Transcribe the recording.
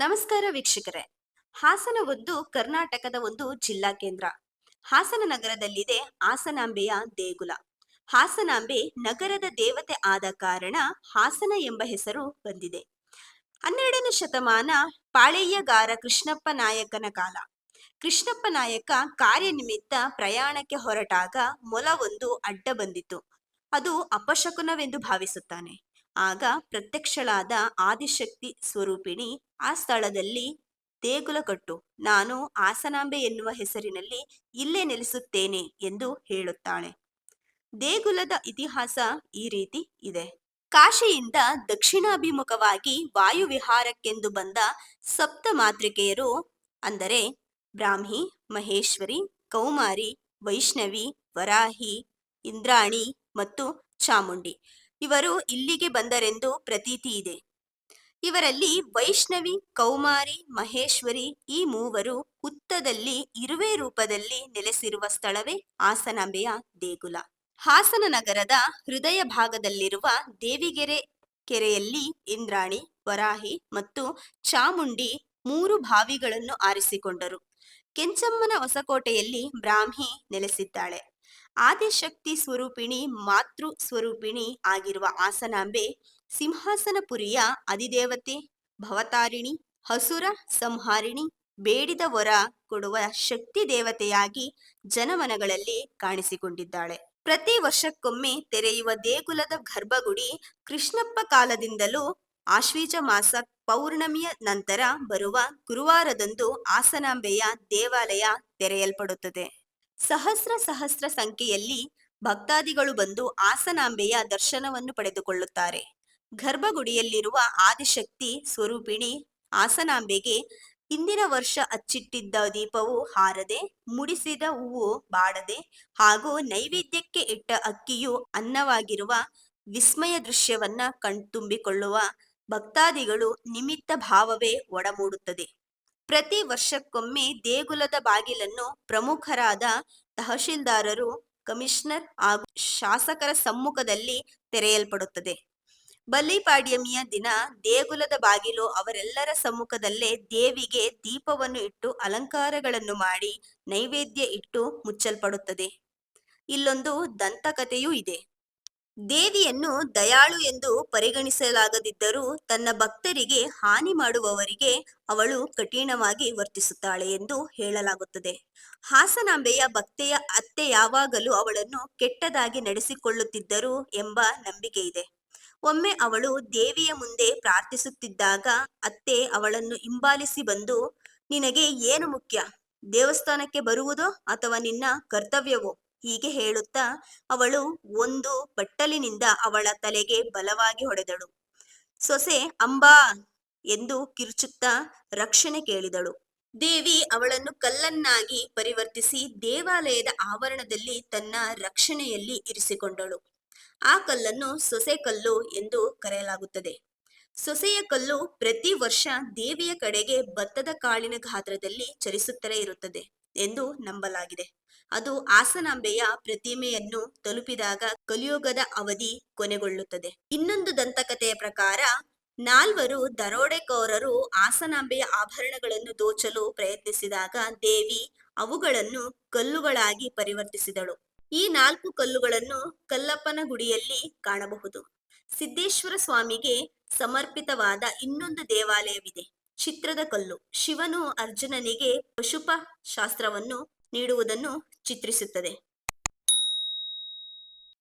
ನಮಸ್ಕಾರ ವೀಕ್ಷಕರೇ. ಹಾಸನ ಒಂದು ಕರ್ನಾಟಕದ ಒಂದು ಜಿಲ್ಲಾ ಕೇಂದ್ರ. ಹಾಸನ ನಗರದಲ್ಲಿದೆ ಹಾಸನಾಂಬೆಯ ದೇಗುಲ. ಹಾಸನಾಂಬೆ ನಗರದ ದೇವತೆ ಆದ ಕಾರಣ ಹಾಸನ ಎಂಬ ಹೆಸರು ಬಂದಿದೆ. ಹನ್ನೆರಡನೇ ಶತಮಾನ ಪಾಳೆಯಗಾರ ಕೃಷ್ಣಪ್ಪ ನಾಯಕನ ಕಾಲ. ಕೃಷ್ಣಪ್ಪ ನಾಯಕ ಕಾರ್ಯನಿಮಿತ್ತ ಪ್ರಯಾಣಕ್ಕೆ ಹೊರಟಾಗ ಮೊಲವೊಂದು ಅಡ್ಡ ಬಂದಿತು ಅದು ಅಪಶಕುನವೆಂದು ಭಾವಿಸುತ್ತಾನೆ. ಆಗ ಪ್ರತ್ಯಕ್ಷಳಾದ ಆದಿಶಕ್ತಿ ಸ್ವರೂಪಿಣಿ ಆ ಸ್ಥಳದಲ್ಲಿ ದೇಗುಲ ಕಟ್ಟು ನಾನು ಆಸನಾಂಬೆ ಎನ್ನುವ ಹೆಸರಿನಲ್ಲಿ ಇಲ್ಲೇ ನೆಲೆಸುತ್ತೇನೆ ಎಂದು ಹೇಳುತ್ತಾಳೆ. ದೇಗುಲದ ಇತಿಹಾಸ ಈ ರೀತಿ ಇದೆ. ಕಾಶಿಯಿಂದ ದಕ್ಷಿಣಾಭಿಮುಖವಾಗಿ ವಾಯುವಿಹಾರಕ್ಕೆಂದು ಬಂದ ಸಪ್ತ ಮಾತೃಕೆಯರು ಅಂದರೆ ಬ್ರಾಹ್ಮಿ, ಮಹೇಶ್ವರಿ, ಕೌಮಾರಿ, ವೈಷ್ಣವಿ, ವರಾಹಿ, ಇಂದ್ರಾಣಿ ಮತ್ತು ಚಾಮುಂಡಿ. ಇವರು ಇಲ್ಲಿಗೆ ಬಂದರೆಂದು ಪ್ರತೀತಿ ಇದೆ. ಇವರಲ್ಲಿ ವೈಷ್ಣವಿ, ಕೌಮಾರಿ, ಮಹೇಶ್ವರಿ ಈ ಮೂವರು ಹುತ್ತದಲ್ಲಿ ಇರುವೆ ರೂಪದಲ್ಲಿ ನೆಲೆಸಿರುವ ಸ್ಥಳವೇ ಹಾಸನಾಂಬೆಯ ದೇಗುಲ. ಹಾಸನ ನಗರದ ಹೃದಯ ಭಾಗದಲ್ಲಿರುವ ದೇವಿಗೆರೆ ಕೆರೆಯಲ್ಲಿ ಇಂದ್ರಾಣಿ, ವರಾಹಿ ಮತ್ತು ಚಾಮುಂಡಿ ಮೂರು ಬಾವಿಗಳನ್ನು ಆರಿಸಿಕೊಂಡರು. ಕೆಂಚಮ್ಮನ ಹೊಸಕೋಟೆಯಲ್ಲಿ ಬ್ರಾಹ್ಮಿ ನೆಲೆಸಿದ್ದಾಳೆ. ಆದಿಶಕ್ತಿ ಸ್ವರೂಪಿಣಿ, ಮಾತೃ ಸ್ವರೂಪಿಣಿ ಆಗಿರುವ ಆಸನಾಂಬೆ ಸಿಂಹಾಸನಪುರಿಯ ಅಧಿದೇವತೆ, ಭವತಾರಿಣಿ, ಹಸುರ ಸಂಹಾರಿಣಿ, ಬೇಡಿದ ವರ ಕೊಡುವ ಶಕ್ತಿ ದೇವತೆಯಾಗಿ ಜನಮನಗಳಲ್ಲಿ ಕಾಣಿಸಿಕೊಂಡಿದ್ದಾಳೆ. ಪ್ರತಿ ವರ್ಷಕ್ಕೊಮ್ಮೆ ತೆರೆಯುವ ದೇಗುಲದ ಗರ್ಭಗುಡಿ ಕೃಷ್ಣಪ್ಪ ಕಾಲದಿಂದಲೂ ಆಶ್ವೀಜ ಮಾಸ ಪೌರ್ಣಮಿಯ ನಂತರ ಬರುವ ಗುರುವಾರದಂದು ಆಸನಾಂಬೆಯ ದೇವಾಲಯ ತೆರೆಯಲ್ಪಡುತ್ತದೆ. ಸಹಸ್ರ ಸಹಸ್ರ ಸಂಖ್ಯೆಯಲ್ಲಿ ಭಕ್ತಾದಿಗಳು ಬಂದು ಆಸನಾಂಬೆಯ ದರ್ಶನವನ್ನು ಪಡೆದುಕೊಳ್ಳುತ್ತಾರೆ. ಗರ್ಭಗುಡಿಯಲ್ಲಿರುವ ಆದಿಶಕ್ತಿ ಸ್ವರೂಪಿಣಿ ಆಸನಾಂಬೆಗೆ ಹಿಂದಿನ ವರ್ಷ ಅಚ್ಚಿಟ್ಟಿದ್ದ ದೀಪವು ಹಾರದೆ, ಮುಡಿಸಿದ ಹೂವು ಬಾಡದೆ ಹಾಗೂ ನೈವೇದ್ಯಕ್ಕೆ ಇಟ್ಟ ಅಕ್ಕಿಯು ಅನ್ನವಾಗಿರುವ ವಿಸ್ಮಯ ದೃಶ್ಯವನ್ನ ಕಣ್ತುಂಬಿಕೊಳ್ಳುವ ಭಕ್ತಾದಿಗಳು ನಿಮಿತ್ತ ಭಾವವೇ ಒಡಮೂಡುತ್ತದೆ. ಪ್ರತಿ ವರ್ಷಕ್ಕೊಮ್ಮೆ ದೇಗುಲದ ಬಾಗಿಲನ್ನು ಪ್ರಮುಖರಾದ ತಹಶೀಲ್ದಾರರು, ಕಮಿಷನರ್ ಹಾಗೂ ಶಾಸಕರ ಸಮ್ಮುಖದಲ್ಲಿ ತೆರೆಯಲ್ಪಡುತ್ತದೆ. ಬಲಿಪಾಡ್ಯಮಿಯ ದಿನ ದೇಗುಲದ ಬಾಗಿಲು ಅವರೆಲ್ಲರ ಸಮ್ಮುಖದಲ್ಲೇ ದೇವಿಗೆ ದೀಪವನ್ನು ಇಟ್ಟು ಅಲಂಕಾರಗಳನ್ನು ಮಾಡಿ ನೈವೇದ್ಯ ಇಟ್ಟು ಮುಚ್ಚಲ್ಪಡುತ್ತದೆ. ಇಲ್ಲೊಂದು ದಂತಕಥೆಯೂ ಇದೆ. ದೇವಿಯನ್ನು ದಯಾಳು ಎಂದು ಪರಿಗಣಿಸಲಾಗದಿದ್ದರೂ ತನ್ನ ಭಕ್ತರಿಗೆ ಹಾನಿ ಮಾಡುವವರಿಗೆ ಅವಳು ಕಠಿಣವಾಗಿ ವರ್ತಿಸುತ್ತಾಳೆ ಎಂದು ಹೇಳಲಾಗುತ್ತದೆ. ಹಾಸನಾಂಬೆಯ ಭಕ್ತೆಯ ಅತ್ತೆ ಯಾವಾಗಲೂ ಅವಳನ್ನು ಕೆಟ್ಟದಾಗಿ ನಡೆಸಿಕೊಳ್ಳುತ್ತಿದ್ದರು ಎಂಬ ನಂಬಿಕೆ ಇದೆ ಒಮ್ಮೆ ಅವಳು ದೇವಿಯ ಮುಂದೆ ಪ್ರಾರ್ಥಿಸುತ್ತಿದ್ದಾಗ ಅತ್ತೆ ಅವಳನ್ನು ಹಿಂಬಾಲಿಸಿ ಬಂದು, ನಿನಗೆ ಏನು ಮುಖ್ಯ? ದೇವಸ್ಥಾನಕ್ಕೆ ಬರುವುದೋ ಅಥವಾ ನಿನ್ನ ಕರ್ತವ್ಯವೋ? ಹೀಗೆ ಹೇಳುತ್ತಾ ಅವಳು ಒಂದು ಬಟ್ಟಲಿನಿಂದ ಅವಳ ತಲೆಗೆ ಬಲವಾಗಿ ಹೊಡೆದಳು. ಸೊಸೆ, ಅಂಬಾ! ಎಂದು ಕಿರುಚುತ್ತಾ ರಕ್ಷಣೆ ಕೇಳಿದಳು. ದೇವಿ ಅವಳನ್ನು ಕಲ್ಲನ್ನಾಗಿ ಪರಿವರ್ತಿಸಿ ದೇವಾಲಯದ ಆವರಣದಲ್ಲಿ ತನ್ನ ರಕ್ಷಣೆಯಲ್ಲಿ ಇರಿಸಿಕೊಂಡಳು. ಆ ಕಲ್ಲನ್ನು ಸೊಸೆ ಕಲ್ಲು ಎಂದು ಕರೆಯಲಾಗುತ್ತದೆ. ಸೊಸೆಯ ಕಲ್ಲು ಪ್ರತಿ ವರ್ಷ ದೇವಿಯ ಕಡೆಗೆ ಭತ್ತದ ಕಾಳಿನ ಗಾತ್ರದಲ್ಲಿ ಚಲಿಸುತ್ತಲೇ ಇರುತ್ತದೆ ಎಂದು ನಂಬಲಾಗಿದೆ. ಅದು ಆಸನಾಂಬೆಯ ಪ್ರತಿಮೆಯನ್ನು ತಲುಪಿದಾಗ ಕಲಿಯುಗದ ಅವಧಿ ಕೊನೆಗೊಳ್ಳುತ್ತದೆ. ಇನ್ನೊಂದು ದಂತಕಥೆಯ ಪ್ರಕಾರ, ನಾಲ್ವರು ದರೋಡೆಕೋರರು ಆಸನಾಂಬೆಯ ಆಭರಣಗಳನ್ನು ದೋಚಲು ಪ್ರಯತ್ನಿಸಿದಾಗ ದೇವಿ ಅವುಗಳನ್ನು ಕಲ್ಲುಗಳಾಗಿ ಪರಿವರ್ತಿಸಿದಳು. ಈ ನಾಲ್ಕು ಕಲ್ಲುಗಳನ್ನು ಕಲ್ಲಪ್ಪನ ಗುಡಿಯಲ್ಲಿ ಕಾಣಬಹುದು. ಸಿದ್ದೇಶ್ವರ ಸ್ವಾಮಿಗೆ ಸಮರ್ಪಿತವಾದ ಇನ್ನೊಂದು ದೇವಾಲಯವಿದೆ. ಚಿತ್ರದ ಕಲ್ಲು. ಶಿವನು ಅರ್ಜುನನಿಗೆ ಪಶುಪ ಶಾಸ್ತ್ರವನ್ನು ನೀಡುವುದನ್ನು ಚಿತ್ರಿಸುತ್ತದೆ.